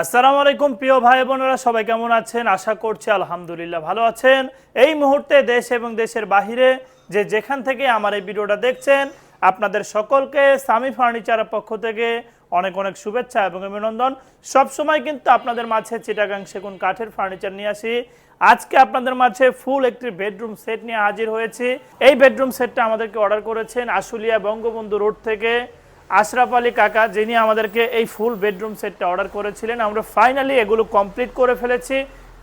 আসসালামু আলাইকুম, প্রিয় ভাই বোনেরা, সবাই কেমন আছেন? আশা করছি আলহামদুলিল্লাহ ভালো আছেন। এই মুহূর্তে দেশ এবং দেশের বাহিরে যে যেখান থেকে আমার এই ভিডিওটা দেখছেন, আপনাদের সকলকে সামি ফার্নিচারের পক্ষ থেকে অনেক অনেক শুভেচ্ছা এবং অভিনন্দন। সবসময় কিন্তু আপনাদের মাঝে চিটাগাং সেগুন কাঠের ফার্নিচার নিয়ে আসি। আজকে আপনাদের মাঝে ফুল একটি বেডরুম সেট নিয়ে হাজির হয়েছি। এই বেডরুম সেটটা আমাদেরকে অর্ডার করেছেন আশুলিয়া বঙ্গবন্ধু রোড থেকে। আশরাফ আলী কাকা, যিনি আমাদেরকে এই ফুল বেডরুম সেটটা অর্ডার করেছিলেন, আমরা ফাইনালি এগুলো কমপ্লিট করে ফেলেছি।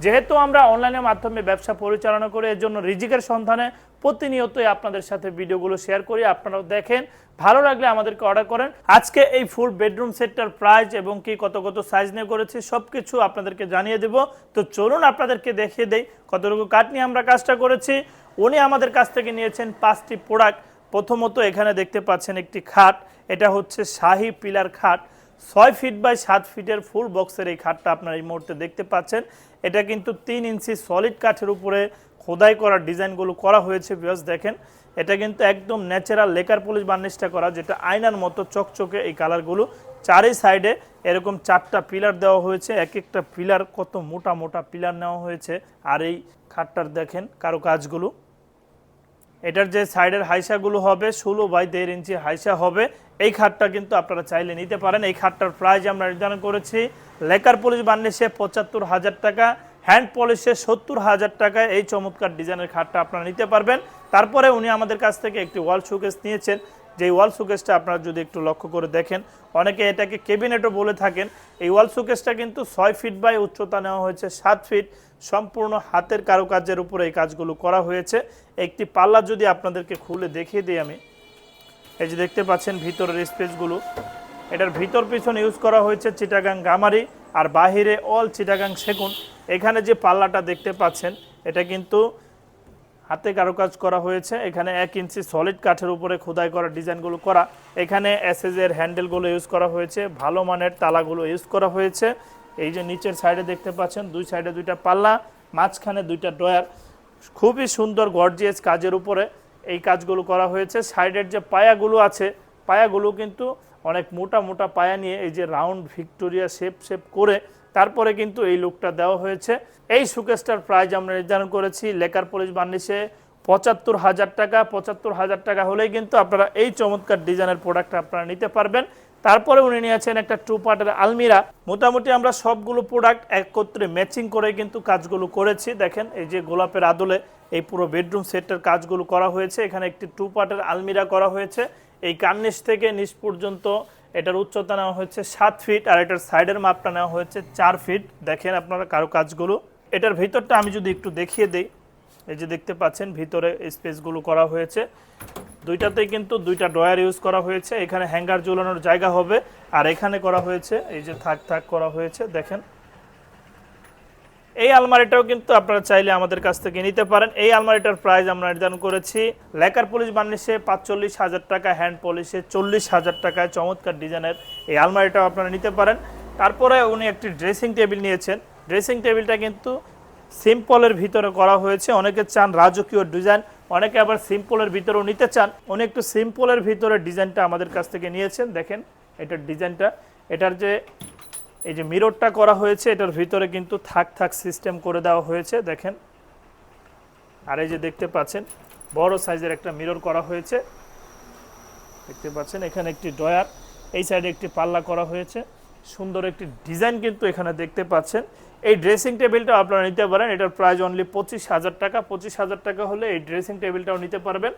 যেহেতু আমরা অনলাইনের মাধ্যমে ব্যবসা পরিচালনা করে, এর জন্য রিজিকের সন্ধানে প্রতিনিয়তই আপনাদের সাথে ভিডিওগুলো শেয়ার করি, আপনারাও দেখেন। ভালো লাগলে আমাদেরকে অর্ডার করেন। আজকে এই ফুল বেডরুম সেটটার প্রাইস এবং কি কত কত সাইজ নিয়ে করেছি সব কিছু আপনাদেরকে জানিয়ে দেব। তো চলুন আপনাদেরকে দেখিয়ে দেই কতটুকু কাঠ নিয়ে আমরা কাজটা করেছি। উনি আমাদের কাছ থেকে নিয়েছেন পাঁচটি প্রোডাক্ট প্রথমত এখানে দেখতে পাচ্ছেন একটি খাট, এটা হচ্ছে শাহি পিলার খাট। ছয় ফিট বাই সাত ফিটের ফুল বক্সের এই খাটটা আপনারা এই মুহূর্তে দেখতে পাচ্ছেন। এটা কিন্তু তিন ইঞ্চি সলিড কাঠের উপরে খোদাই করা ডিজাইনগুলো করা হয়েছে বিয়স দেখেন। এটা কিন্তু একদম ন্যাচারাল লেকার পলিশ বার্নিশটা করা, যেটা আয়নার মতো চকচকে এই কালারগুলো চারি সাইডে এরকম চারটা পিলার দেওয়া হয়েছে, এক একটা পিলার কত মোটা মোটা পিলার নেওয়া হয়েছে। আর এই খাটটার দেখেন কারও কাজগুলো এটার যে সাইডের হাইসাগুলো হবে, ষোলো বাই দেড় ইঞ্চি হাইসা হবে। এই খাটটা কিন্তু আপনারা চাইলে নিতে পারেন। এই খাটটার প্রাইস আমরা নির্ধারণ করেছি লেকার পলিশ বার্নিশে পঁচাত্তর হাজার টাকা হ্যান্ড পলিশে সত্তর হাজার টাকায় এই চমৎকার ডিজাইনের খাটটা আপনারা নিতে পারবেন। তারপরে উনি আমাদের কাছ থেকে একটি ওয়াল শোকেস নিয়েছেন। যে ওয়াল সুকেসটা আপনারা যদি একটু লক্ষ্য করে দেখেন, অনেকে এটাকে কেবিনেটও বলে থাকেন, এই ওয়াল সুকেসটা কিন্তু ছয় ফিট বাই উচ্চতা নেওয়া হয়েছে, সাত ফিট, সম্পূর্ণ হাতের কারুকার্যের উপরে এই কাজগুলো করা হয়েছে। একটি পাল্লা যদি আপনাদেরকে খুলে দেখিয়ে দিই আমি, এই যে দেখতে পাচ্ছেন ভিতরের স্পেসগুলো, এটার ভিতর পিছন ইউজ করা হয়েছে চিটাগাং গামারি, আর বাহিরে অল চিটাগাং সেগুন। এখানে যে পাল্লাটা দেখতে পাচ্ছেন, এটা কিন্তু হাতে কারুকাজ করা হয়েছে। এখানে এক ইঞ্চি সলিড কাঠের উপরে খোদাই করা ডিজাইনগুলো করা। এখানে এসএজের হ্যান্ডেলগুলো ইউজ করা হয়েছে। ভালো মানের তালাগুলো ইউজ করা হয়েছে। এই যে নিচের সাইডে দেখতে পাচ্ছেন, দুই সাইডে দুইটা পাল্লা, মাঝখানে দুইটা ডয়ার খুবই সুন্দর গর্জিয়াস কাজের উপরে এই কাজগুলো করা হয়েছে। সাইডের যে পায়াগুলো আছে, পায়াগুলো কিন্তু অনেক মোটা মোটা পায়া নিয়ে এই যে রাউন্ড ভিক্টোরিয়া শেপ শেপ করে তারপরে কিন্তু এই লুকটা দেওয়া হয়েছে। এই সুকেসটার প্রাইস আমরা নির্ধারণ করেছি, লেকার পলিশ বার্নিশে পঁচাত্তর হাজার টাকা। পঁচাত্তর হাজার টাকা হলেই কিন্তু আপনারা এই চমৎকার ডিজাইনের প্রোডাক্ট আপনারা নিতে পারবেন। তারপরে উনি নিয়েছেন একটা টু পার্টের আলমিরা। মোটামুটি আমরা সবগুলো প্রোডাক্ট একত্রে ম্যাচিং করে কিন্তু কাজগুলো করেছি। দেখেন, এই যে গোলাপের আদলে এই পুরো বেডরুম সেটের কাজগুলো করা হয়েছে। এখানে একটি টু পার্টের আলমিরা করা হয়েছে। এই কার্নিশ থেকে নিচ পর্যন্ত এটার উচ্চতা নেওয়া হয়েছে সাত ফিট আর এটার সাইডের মাপটা নেওয়া হয়েছে চার ফিট দেখেন আপনারা কারও কাজগুলো। এটার ভিতরটা আমি যদি একটু দেখিয়ে দিই, এই যে দেখতে পাচ্ছেন, ভিতরে স্পেসগুলো করা হয়েছে। দুইটাতেই কিন্তু দুইটা ড্রয়ার ইউজ করা হয়েছে। এখানে হ্যাঙ্গার ঝুলানোর জায়গা হবে। আর এখানে করা হয়েছে, এই যে থাক থাক করা হয়েছে, দেখেন। এই আলমারিটাও কিন্তু আপনারা চাইলে আমাদের কাছ থেকে নিতে পারেন। এই আলমারিটার প্রাইস আমরা নির্ধারণ করেছি। লেকার পলিশ বার্নিশে পাঁচচল্লিশ হাজার টাকা হ্যান্ড পলিশে চল্লিশ হাজার টাকায়। চমৎকার ডিজাইনের এই আলমারিটাও আপনারা নিতে পারেন। তারপরে উনি একটি ড্রেসিং টেবিল নিয়েছেন। ড্রেসিং টেবিলটা কিন্তু সিম্পলের ভিতরে করা হয়েছে। অনেকে চান রাজকীয় ডিজাইন অনেকে আবার সিম্পলের ভিতরেও নিতে চান। উনি একটু সিম্পলের ভিতরে ডিজাইনটা আমাদের কাছ থেকে নিয়েছেন। দেখেন, এটার ডিজাইনটা এটার যে এই যে মিররটা করা হয়েছে, এটার ভিতরে কিন্তু থাক থাক সিস্টেম করে দেওয়া হয়েছে, দেখেন। আর এই যে দেখতে পাচ্ছেন, বড় সাইজের একটা মিরর করা হয়েছে। দেখতে পাচ্ছেন, এখানে একটি ডয়ার এই সাইডে একটি পাল্লা করা হয়েছে। সুন্দর একটি ডিজাইন কিন্তু এখানে দেখতে পাচ্ছেন। এই ড্রেসিং টেবিলটা আপনারা নিতে পারেন, এটার প্রাইস অনলি পঁচিশ হাজার টাকা। পঁচিশ হাজার টাকা হলে এই ড্রেসিং টেবিলটাও নিতে পারবেন।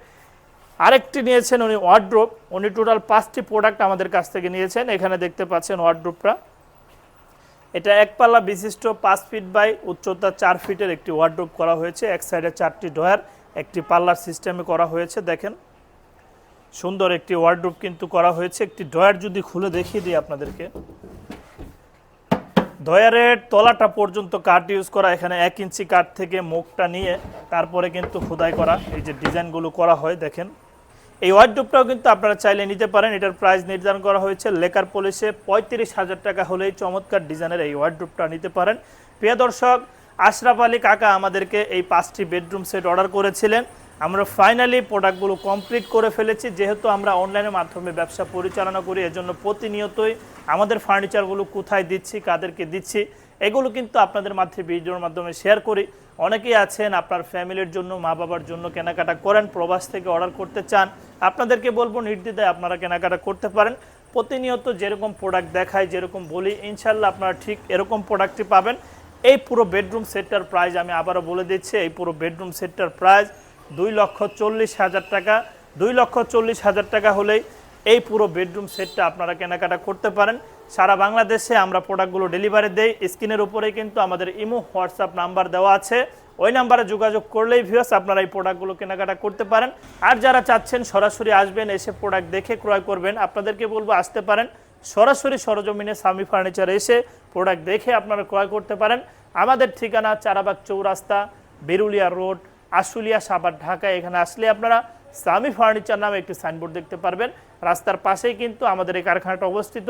আরেকটি নিয়েছেন উনি ওয়ার্ড্রোপ উনি টোটাল পাঁচটি প্রোডাক্ট আমাদের কাছ থেকে নিয়েছেন। এখানে দেখতে পাচ্ছেন ওয়ার্ড্রোপটা এটা এক পাল্লা বিশিষ্ট পাঁচ ফিট বাই উচ্চতা চার ফিটের একটি ওয়ার্ড্রোপ করা হয়েছে। এক সাইডে চারটি ডয়ার একটি পাল্লার সিস্টেমে করা হয়েছে, দেখেন। সুন্দর একটি ওয়ার্ড্রোপ কিন্তু করা হয়েছে। একটি ডয়ার যদি খুলে দেখিয়ে দিই আপনাদেরকে। ডয়ারের তলাটা পর্যন্ত কাঠ ইউজ করা, এখানে এক ইঞ্চি কাঠ থেকে মুখটা নিয়ে, তারপরে কিন্তু খোদাই করা, এই যে ডিজাইনগুলো করা হয়, দেখেন। এই ওয়ার্ডরোবটাও কিন্তু আপনারা চাইলে নিতে পারেন। এটার প্রাইস নির্ধারণ করা হয়েছে। লেকার পলিশে পঁয়ত্রিশ হাজার টাকা হলেই চমৎকার ডিজাইনের এই ওয়ার্ডরোবটা নিতে পারেন। প্রিয় দর্শক, আশরাফ আলী কাকা আমাদেরকে এই পাঁচটি বেডরুম সেট অর্ডার করেছিলেন। আমরা ফাইনালি প্রোডাক্টগুলো কমপ্লিট করে ফেলেছি। যেহেতু আমরা অনলাইনের মাধ্যমে ব্যবসা পরিচালনা করি, এজন্য প্রতিনিয়তই আমাদের ফার্নিচারগুলো কোথায় দিচ্ছি, কাদেরকে দিচ্ছি এগুলো কিন্তু আপনাদের মাধ্যমে ভিডিওর মাধ্যমে শেয়ার করি। অনেকেই আছেন আপনার ফ্যামিলির জন্য, মা বাবার জন্য কেনাকাটা করেন, প্রবাস থেকে অর্ডার করতে চান। আপনাদেরকে বলব, নির্দ্বিধায় আপনারা কেনাকাটা করতে পারেন। প্রতিনিয়ত যেরকম প্রোডাক্ট দেখায় যেরকম বলি ইনশাল্লাহ আপনারা ঠিক এরকম প্রোডাক্টটি পাবেন। এই পুরো বেডরুম সেটটার প্রাইস আমি আবারও বলে দিচ্ছি, এই পুরো বেডরুম সেটটার প্রাইস দুই লক্ষ চল্লিশ হাজার টাকা। দুই লক্ষ চল্লিশ হাজার টাকা হলেই এই পুরো বেডরুম সেটটা আপনারা কেনাকাটা করতে পারেন। সারা বাংলাদেশে আমরা প্রোডাক্টগুলো ডেলিভারি দেই। স্ক্রিনের উপরে কিন্তু আমাদের ইমো, হোয়াটসঅ্যাপ নাম্বার দেওয়া আছে। ওই নাম্বারে যোগাযোগ করলেই ভিউয়ার্স আপনারা এই প্রোডাক্টগুলো কেনাকাটা করতে পারেন। আর যারা চাচ্ছেন সরাসরি আসবেন, এসে প্রোডাক্ট দেখে ক্রয় করবেন, আপনাদেরকে বলব আসতে পারেন। সরাসরি সরজমিনে সামি ফার্নিচার এসে প্রোডাক্ট দেখে আপনারা ক্রয় করতে পারেন। আমাদের ঠিকানা চারাবাগ চৌরাস্তা, বেরুলিয়া রোড, আশুলিয়া সাবার ঢাকা। এখানে আসলে আপনারা সামি ফার্নিচার নামে একটি সাইনবোর্ড দেখতে পারবেন। রাস্তার পাশেই কিন্তু আমাদের এই কারখানাটা অবস্থিত।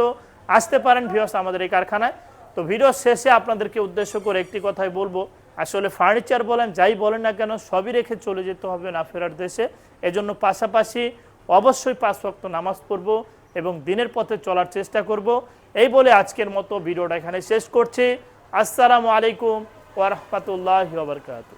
আসতে পারেন ভিউয়ার্স আমাদের এই কারখানায়। তো ভিডিও শেষে আপনাদেরকে উদ্দেশ্য করে একটি কথাই বলব। আসলে ফার্নিচার বলেন, যাই বলেন না কেন, সবই রেখে চলে যেতে হবে না ফেরার দেশে। এজন্য পাশাপাশি অবশ্যই পাঁচ ওয়াক্ত নামাজ পড়ব এবং দিনের পথে চলার চেষ্টা করব। এই বলে আজকের মতো ভিডিওটা এখানে শেষ করছি। আসসালামু আলাইকুম ওয়া রাহমাতুল্লাহি ওয়া বারাকাতুহু।